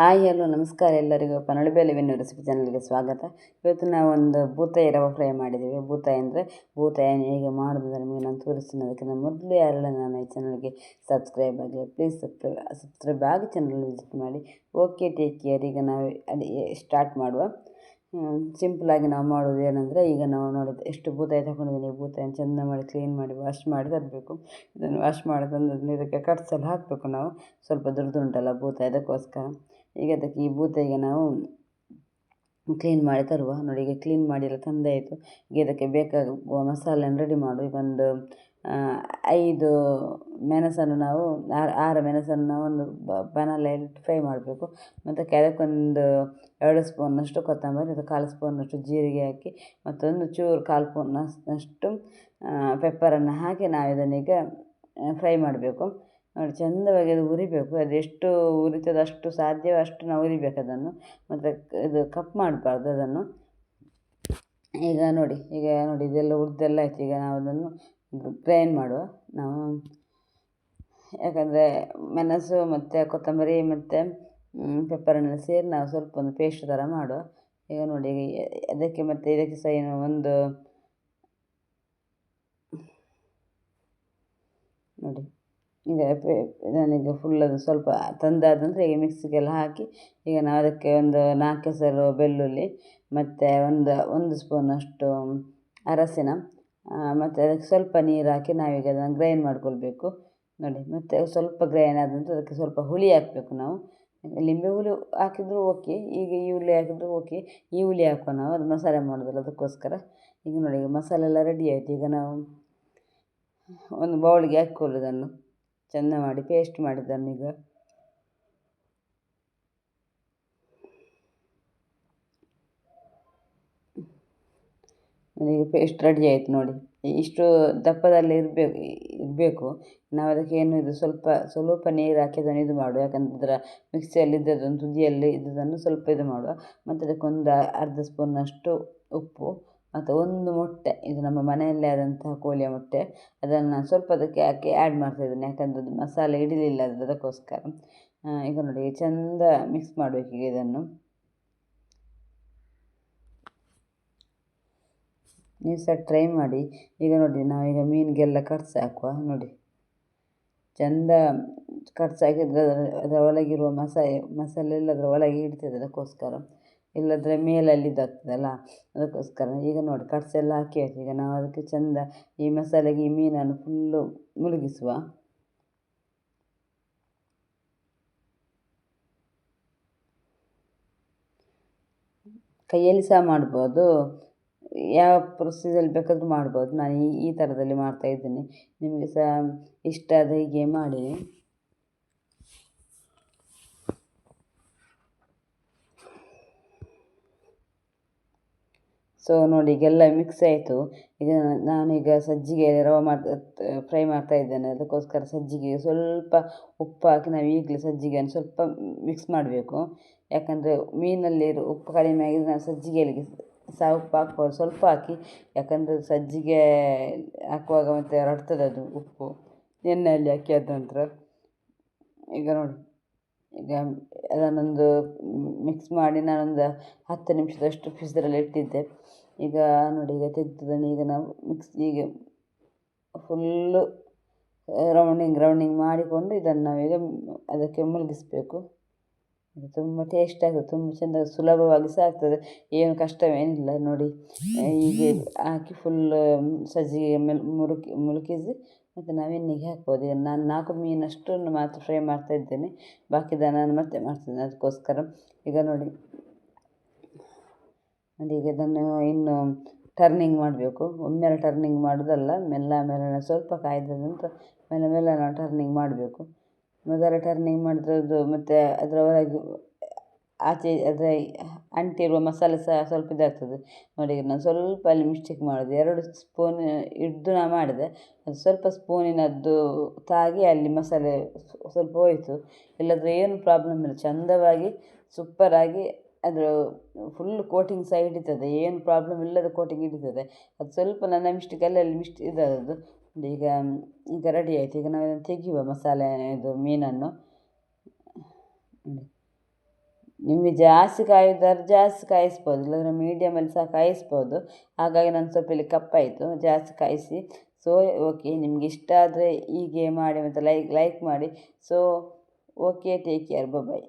Hi, hello, ನಮಸ್ಕಾರ ಎಲ್ಲರಿಗೂ. ಪನಳಬೇಲೆ ವೆನ್ನು recipe ಚಾನಲ್ಗೆ ಸ್ವಾಗತ. ಇವತ್ತು ನಾವು ಒಂದು ಬೂತಾಯಿ ರವ ಫ್ರೈ ಮಾಡಿದ್ದೀವಿ. ಬೂತಾಯಿ ಅಂದರೆ ಬೂತಾಯಿಯನ್ನು ಹೇಗೆ ಮಾಡೋದು ನಿಮಗೆ ನಾನು ತೋರಿಸ್ತೀನಿ. ಅದಕ್ಕಿಂತ ಮೊದಲು ಯಾರೆಲ್ಲ ನಾನು ಈ ಚಾನಲ್ಗೆ ಸಬ್ಸ್ಕ್ರೈಬ್ ಆಗಲಿ ಪ್ಲೀಸ್ ಸಬ್ಸ್ಕ್ರೈಬ್ ಸಬ್ಸ್ಕ್ರೈಬ್ ಆಗಿ ಚಾನಲ್ ವಿಸಿಟ್ ಮಾಡಿ. ಓಕೆ ಟೇಕ್ ಕೇರ್ ಈಗ ನಾವು ಅದು ಸ್ಟಾರ್ಟ್ ಮಾಡುವ. ಸಿಂಪಲಾಗಿ ನಾವು ಮಾಡೋದು ಏನಂದರೆ, ಈಗ ನಾವು ನೋಡಿದ ಎಷ್ಟು ಬೂತಾಯಿ ತಗೊಂಡಿದ್ದೀನಿ. ಬೂತಾಯಿನ ಚೆಂದ ಮಾಡಿ ಕ್ಲೀನ್ ಮಾಡಿ ವಾಶ್ ಮಾಡಿ ತರಬೇಕು. ಇದನ್ನು ವಾಶ್ ಮಾಡಿ ತಂದು ಇದಕ್ಕೆ ಕಟ್ಸಲ್ಲಿ ಹಾಕಬೇಕು ನಾವು. ಸ್ವಲ್ಪ ದುಡ್ಡುಂಟಲ್ಲ ಬೂತಾಯಿ ಅದಕ್ಕೋಸ್ಕರ ಈಗ ಅದಕ್ಕೆ ಈ ಬೂತಾಯಿಗೆ ನಾವು ಕ್ಲೀನ್ ಮಾಡಿ ತರುವ. ನೋಡಿ, ಈಗ ಕ್ಲೀನ್ ಮಾಡಿ ಎಲ್ಲ ತಂದಾಯಿತು ಈಗ ಇದಕ್ಕೆ ಬೇಕಾಗುವ ಮಸಾಲೆಯನ್ನು ರೆಡಿ ಮಾಡು ಈಗ ಒಂದು ಐದು ಮೆಣಸನ್ನು ನಾವು, ಆರು ಆರು ಮೆಣಸನ್ನು ನಾವು ಒಂದು ಬನಲೆಯಲ್ಲಿ ಫ್ರೈ ಮಾಡಬೇಕು. ಮತ್ತು ಅದಕ್ಕೊಂದು ಎರಡು ಸ್ಪೂನ್ನಷ್ಟು ಕೊತ್ತಂಬರಿ, ಮತ್ತು ಕಾಲು ಸ್ಪೂನ್ನಷ್ಟು ಜೀರಿಗೆ ಹಾಕಿ, ಮತ್ತೊಂದು ಚೂರು ಕಾಲು ಸ್ಪೂನಷ್ಟು ಪೆಪ್ಪರನ್ನು ಹಾಕಿ ನಾವು ಇದನ್ನೀಗ ಫ್ರೈ ಮಾಡಬೇಕು. ನೋಡಿ, ಚೆಂದವಾಗಿ ಅದು ಉರಿಬೇಕು. ಅದೆಷ್ಟು ಉರಿತದೆ ಅಷ್ಟು ಸಾಧ್ಯವೋ ಅಷ್ಟು ನಾವು ಉರಿಬೇಕು ಅದನ್ನು. ಮತ್ತು ಇದು ಕಪ್ ಮಾಡಬಾರ್ದು ಅದನ್ನು. ಈಗ ನೋಡಿ ಈಗ ನೋಡಿ, ಇದೆಲ್ಲ ಹುರಿದೆಲ್ಲ ಆಯ್ತು. ಈಗ ನಾವು ಅದನ್ನು ಗ್ರೈಂಡ್ ಮಾಡುವ. ನಾವು ಯಾಕಂದರೆ ಮೆಣಸು ಮತ್ತು ಕೊತ್ತಂಬರಿ ಮತ್ತು ಪೆಪ್ಪರನ್ನೆಲ್ಲ ಸೇರಿ ನಾವು ಸ್ವಲ್ಪ ಒಂದು ಪೇಸ್ಟ್ ಥರ ಮಾಡುವ. ಈಗ ನೋಡಿ, ಈಗ ಅದಕ್ಕೆ ಮತ್ತು ಇದಕ್ಕೆ ಸಹ ಏನು ಒಂದು ನೋಡಿ. ಈಗ ನನಗೆ ಫುಲ್ ಅದು ಸ್ವಲ್ಪ ತಂದಾದ ನಂತರ ಈಗ ಮಿಕ್ಸಿಗೆಲ್ಲ ಹಾಕಿ, ಈಗ ನಾವು ಅದಕ್ಕೆ ಒಂದು ನಾಲ್ಕು ಹೆಸರು ಬೆಳ್ಳುಳ್ಳಿ, ಮತ್ತು ಒಂದು ಒಂದು ಸ್ಪೂನಷ್ಟು ಅರಸಿನ ಮತ್ತು ಅದಕ್ಕೆ ಸ್ವಲ್ಪ ನೀರು ಹಾಕಿ ನಾವೀಗ ಅದನ್ನು ಗ್ರೈಂಡ್ ಮಾಡ್ಕೊಳ್ಬೇಕು. ನೋಡಿ, ಮತ್ತು ಸ್ವಲ್ಪ ಗ್ರೈಂಡ್ ಆದ ಅದಕ್ಕೆ ಸ್ವಲ್ಪ ಹುಳಿ ಹಾಕಬೇಕು ನಾವು. ಲಿಂಬೆ ಹುಳಿ ಹಾಕಿದರೂ ಓಕೆ ಈಗ ಈ ಹುಳಿ ಹಾಕಿದರೂ ಓಕೆ ಈ ಹುಳಿ ಹಾಕುವ ನಾವು, ಅದು ಮಸಾಲೆ ಮಾಡೋದಲ್ಲ ಅದಕ್ಕೋಸ್ಕರ. ಈಗ ನೋಡಿ, ಈಗ ಮಸಾಲೆ ಎಲ್ಲ ರೆಡಿ ಆಯಿತು. ಈಗ ನಾವು ಒಂದು ಬೌಲ್ಗೆ ಹಾಕ್ಕೊಳ್ಳೋದನ್ನು. ಚೆಂದ ಮಾಡಿ ಪೇಸ್ಟ್ ಮಾಡಿದ್ದನ್ನೀಗ ಈಗ ಪೇಸ್ಟ್ ರೆಡಿ ಆಯಿತು ನೋಡಿ. ಇಷ್ಟು ದಪ್ಪದಲ್ಲಿ ಇರಬೇಕು ಇರಬೇಕು. ನಾವು ಅದಕ್ಕೆ ಏನು ಇದು ಸ್ವಲ್ಪ ಸ್ವಲ್ಪ ನೀರು ಹಾಕಿ ಅದನ್ನು ಇದು ಮಾಡುವ ಯಾಕಂದ್ರೆ ಮಿಕ್ಸಿಯಲ್ಲಿ ಇದ್ದದ್ದನ್ನು, ತುದಿಯಲ್ಲಿ ಇದ್ದದನ್ನು ಸ್ವಲ್ಪ ಇದು ಮಾಡುವ ಮತ್ತು ಅದಕ್ಕೊಂದು ಅರ್ಧ ಸ್ಪೂನಷ್ಟು ಉಪ್ಪು. ಮತ್ತು ಒಂದು ಮೊಟ್ಟೆ, ಇದು ನಮ್ಮ ಮನೆಯಲ್ಲೇ ಆದಂತಹ ಕೋಳಿಯ ಮೊಟ್ಟೆ. ಅದನ್ನು ನಾನು ಸ್ವಲ್ಪ ಅದಕ್ಕೆ ಹಾಕಿ ಆ್ಯಡ್ ಮಾಡ್ತಾಯಿದ್ದೇನೆ ಯಾಕಂದರೆ ಅದು ಮಸಾಲೆ ಹಿಡಿಲಿಲ್ಲ ಅದು ಅದಕ್ಕೋಸ್ಕರ. ಈಗ ನೋಡಿ, ಚಂದ ಮಿಕ್ಸ್ ಮಾಡಬೇಕು ಈಗ ಇದನ್ನು. ನೀವು ಸಹ ಟ್ರೈ ಮಾಡಿ. ಈಗ ನೋಡಿ, ನಾವೀಗ ಮೀನಿಗೆಲ್ಲ ಕಟ್ಸ್ ಹಾಕುವ. ನೋಡಿ. ಚಂದ ಕಟ್ಸ್ ಹಾಕಿದರೆ ಅದರ ಅದರ ಒಳಗಿರುವ ಮಸಾಲೆ ಮಸಾಲೆ ಎಲ್ಲ ಅದರ ಒಳಗೆ ಹಿಡಿತದೆ ಅದಕ್ಕೋಸ್ಕರ. ಇಲ್ಲದ್ರೆ ಮೇಲಲ್ಲಿ ಇದಾಗ್ತದಲ್ಲ ಅದಕ್ಕೋಸ್ಕರ ಈಗ ನೋಡಿ, ಕಟ್ಸ್ ಎಲ್ಲ ಹಾಕಿ ಈಗ ನಾವು ಅದಕ್ಕೆ ಚೆಂದ ಈ ಮಸಾಲೆಗೆ ಈ ಮೀನನ್ನು ಫುಲ್ಲು ಮುಳುಗಿಸುವ. ಕೈಯಲ್ಲಿ ಸಹ ಮಾಡ್ಬೋದು. ಯಾವ ಪ್ರೊಸೀಜಲ್ಲಿ ಬೇಕಾದರೂ ಮಾಡ್ಬೋದು. ನಾನು ಈ ಈ ಥರದಲ್ಲಿ ಮಾಡ್ತಾಯಿದ್ದೀನಿ ನಿಮಗೆ ಸಹ ಇಷ್ಟ ಆದ ಹೀಗೆ ಮಾಡಿ. ಸೊ ನೋಡಿ, ಈಗೆಲ್ಲ ಮಿಕ್ಸ್ ಆಯಿತು. ಈಗ ನಾನೀಗ ಸಜ್ಜಿಗೆ ರವೆ ಮಾಡ್ತಾ ಫ್ರೈ ಮಾಡ್ತಾ ಇದ್ದೇನೆ. ಅದಕ್ಕೋಸ್ಕರ ಸಜ್ಜಿಗೆ ಸ್ವಲ್ಪ ಉಪ್ಪು ಹಾಕಿ ನಾವು ಈಗಲೇ ಸಜ್ಜಿಗೆಯನ್ನು ಸ್ವಲ್ಪ ಮಿಕ್ಸ್ ಮಾಡಬೇಕು. ಯಾಕಂದರೆ ಮೀನಲ್ಲಿ ಉಪ್ಪು ಕಡಿಮೆ ಆಗಿದ್ರೆ ನಾವು ಸಜ್ಜಿಗೆಯಲ್ಲಿ ಸಹ ಉಪ್ಪು ಹಾಕ್ಬೋದು. ಸ್ವಲ್ಪ ಹಾಕಿ, ಯಾಕಂದರೆ ಸಜ್ಜಿಗೆ ಹಾಕುವಾಗ ಮತ್ತೆ ಹರಡ್ತದೆ ಅದು ಉಪ್ಪು. ಎಣ್ಣೆಯಲ್ಲಿ ಹಾಕಿ ಆದ ನಂತರ. ಈಗ ನೋಡಿ. ಈಗ ಅದನ್ನೊಂದು ಮಿಕ್ಸ್ ಮಾಡಿ ನಾನೊಂದು ಹತ್ತು ನಿಮಿಷದಷ್ಟು ಫ್ರಿಜ್ರಲ್ಲಿ ಇಟ್ಟಿದ್ದೆ. ಈಗ ನೋಡಿ, ಈಗ ತೆಗೆದದನ್ನು ಈಗ ನಾವು ಮಿಕ್ಸ್ ಈಗ ಫುಲ್ಲು ರೌಂಡಿಂಗ್ ರೌಂಡಿಂಗ್ ಮಾಡಿಕೊಂಡು ಇದನ್ನು ನಾವೀಗ ಅದಕ್ಕೆ ಮುಳುಗಿಸ್ಬೇಕು. ತುಂಬ ಟೇಸ್ಟ್ ಆಗ್ತದೆ, ತುಂಬ ಚೆಂದ ಸುಲಭವಾಗಿ ಸಹ ಆಗ್ತದೆ. ಏನು ಕಷ್ಟವೇನಿಲ್ಲ ನೋಡಿ. ಹೀಗೆ ಹಾಕಿ ಫುಲ್ ಸಜ್ಜಿಗೆ ಮೇಲೆ ಮುರುಕಿ ಮುಳುಗಿಸಿ ಮತ್ತು ನಾವು ನೆಗೆ ಹಾಕ್ಬೋದು. ಈಗ ನಾನು ನಾಲ್ಕು ಮೀನಷ್ಟನ್ನು ಮಾತ್ರ ಫ್ರೈ ಮಾಡ್ತಾ ಇದ್ದೇನೆ. ಬಾಕಿದ ನಾನು ಮತ್ತೆ ಮಾಡ್ತೇನೆ. ಅದಕ್ಕೋಸ್ಕರ ಈಗ ನೋಡಿ. ನೋಡಿ, ಈಗ ಇದನ್ನು ಇನ್ನು ಟರ್ನಿಂಗ್ ಮಾಡಬೇಕು. ಒಮ್ಮೆಲೆ ಟರ್ನಿಂಗ್ ಮಾಡೋದಲ್ಲ, ಮೆಲ್ಲ ಮೆಲ್ಲ ಸ್ವಲ್ಪ ಕಾಯ್ದ ನಂತರ ಮೆಲ್ಲ ಮೆಲ್ಲ ನಾವು ಟರ್ನಿಂಗ್ ಮಾಡಬೇಕು. ಮೊದಲ ಟರ್ನಿಂಗ್ ಮಾಡಿದ್ರೆ ಅದು ಮತ್ತು ಅದರ ಒಳಗೆ ಆಚೆ ಅದರ ಅಂಟಿರುವ ಮಸಾಲೆ ಸಹ ಸ್ವಲ್ಪ ಇದಾಗ್ತದೆ. ನೋಡಿ ನಾನು ಸ್ವಲ್ಪ ಅಲ್ಲಿ ಮಿಸ್ಟೇಕ್ ಮಾಡಿದೆ. ಎರಡು ಸ್ಪೂನ್ ಹಿಡ್ದು ನಾನು ಮಾಡಿದೆ. ಅದು ಸ್ವಲ್ಪ ಸ್ಪೂನಿನದ್ದು ತಾಗಿ ಅಲ್ಲಿ ಮಸಾಲೆ ಸ್ವಲ್ಪ ಹೋಯಿತು. ಇಲ್ಲದ್ರೆ ಏನು ಪ್ರಾಬ್ಲಮ್ ಇಲ್ಲ. ಚಂದವಾಗಿ ಸೂಪರಾಗಿ ಅದು ಫುಲ್ ಕೋಟಿಂಗ್ ಸಹ ಹಿಡಿತದೆ. ಏನು ಪ್ರಾಬ್ಲಮ್ ಇಲ್ಲದ ಕೋಟಿಂಗ್ ಹಿಡಿತದೆ. ಅದು ಸ್ವಲ್ಪ ನನ್ನ ಮಿಸ್ಟೇಕ್ ಅಲ್ಲಿ ಮಿಸ್ಟ್ ಇದಾದದ್ದು. ಈಗ ಈಗ ರೆಡಿ ಆಯಿತು. ಈಗ ನಾವು ತೆಗೆಯುವ ಮಸಾಲೆ ಇದು ಮೀನನ್ನು. ನಿಮಗೆ ಜಾಸ್ತಿ ಕಾಯೋದಾದ್ರೆ ಜಾಸ್ತಿ ಕಾಯಿಸ್ಬೋದು, ಇಲ್ಲಾಂದರೆ ಮೀಡಿಯಮಲ್ಲಿ ಸಹ ಕಾಯಿಸ್ಬೋದು. ಹಾಗಾಗಿ ನಾನು ಸ್ವಲ್ಪ ಇಲ್ಲಿ ಕಪ್ಪಾಯಿತು, ಜಾಸ್ತಿ ಕಾಯಿಸಿ. ಸೊ ಓಕೆ ನಿಮ್ಗೆ ಇಷ್ಟ ಆದರೆ ಹೀಗೆ ಮಾಡಿ ಮತ್ತು ಲೈಕ್ ಲೈಕ್ ಮಾಡಿ. So okay take care bye